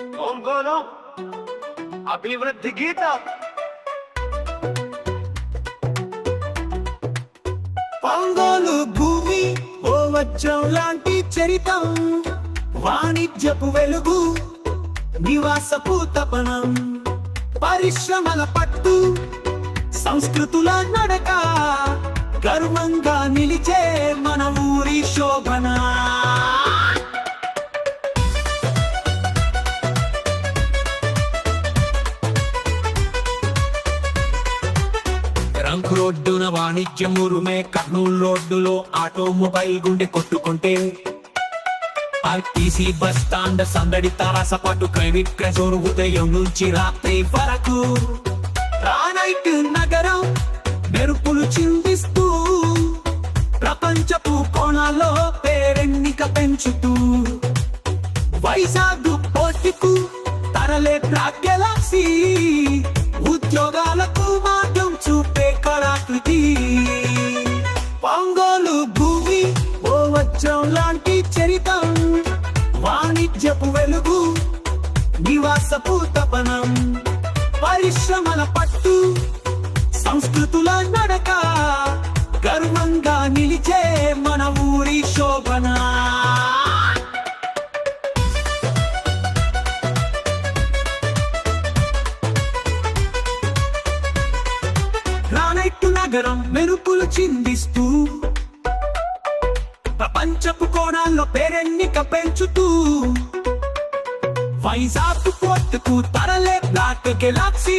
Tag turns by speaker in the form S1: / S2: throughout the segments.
S1: ఒంగోలు అభివృద్ధి గీత.
S2: ఒంగోలు భూమి ఓ వచ్చం లాంటి చరితం. వాణిజ్యపు వెలుగు నివాసపు తపనం పరిశ్రమల పట్టు సంస్కృతుల నడక. గర్వంగా నిలిచే మన ఊరి శోభన. రంక్ రోడ్డున వాణిజ్యం ఉరుమే కర్నూలు రోడ్డులో ఆటోమొబైల్ గుండె కొట్టుకుంటే. ఆర్టీసీ బస్ స్టాండ్ సందడి తారసపాటు క్రెడిట్ క్రెజోర్ ఉదయం నుంచి రాత్రి వరకు. రానైట్ నగరం మెరుపులు చిందిస్తూ ప్రపంచపు కోణాల్లో పేరెన్నిక పెంచుతూ. వైజాగ్ పోటీకు తరలే ప్రాగ్యలాసి ఉద్యోగాలకు మా సంస్కృతి పొంగోలు భూమి ఓ వజ్రం లాంటి చరితం. వాణిజ్యపు వెలుగు నివాసపు తపనం పరిశ్రమల పట్టు సంస్కృతుల సాగరం మెరుపులు చిందిస్తూ ప్రపంచపు కోణాల్లో పేరెన్నిక పెంచుతూ వైజాగ్ పోర్టుకు తరలే బ్లాక్ గెలాక్సీ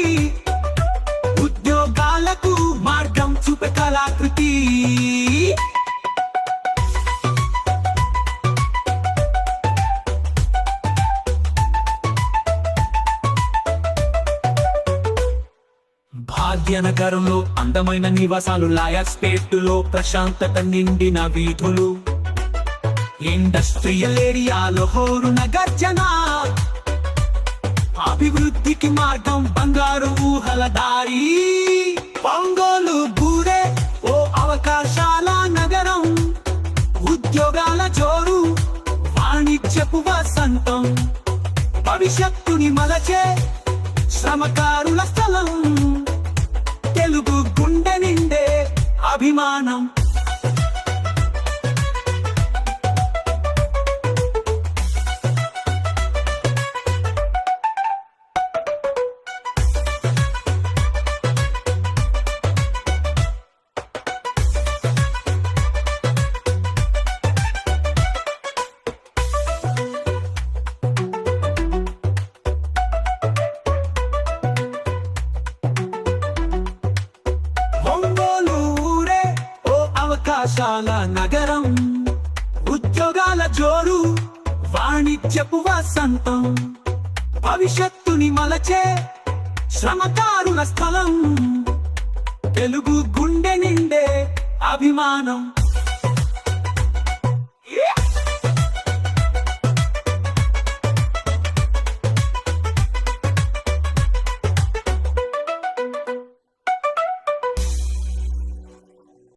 S2: ఆద్యనగరంలో అందమైన నివాసాలు లాయర్స్ పేట్టులో ప్రశాంతత నిండిన వీధులు. ఇండస్ట్రియల్ ఏరియాలో హోరున గర్జన. అభివృద్ధికి మార్గం బంగారు ఊహల దారి. పొంగోలు బూరే ఓ అవకాశాల నగరం. ఉద్యోగాల జోరు వాణిజ్యపు వసంతం. భవిష్యత్తుని మలచే శ్రమకారుల స్థలం. తెలుగు గుండె నిండే అభిమానం. అవకాశాల నగరం ఉద్యోగాల జోరు వాణిజ్యపు వసంతం భవిష్యత్తుని మలచే శ్రమకారుల స్థలం తెలుగు గుండె నిండే అభిమానం.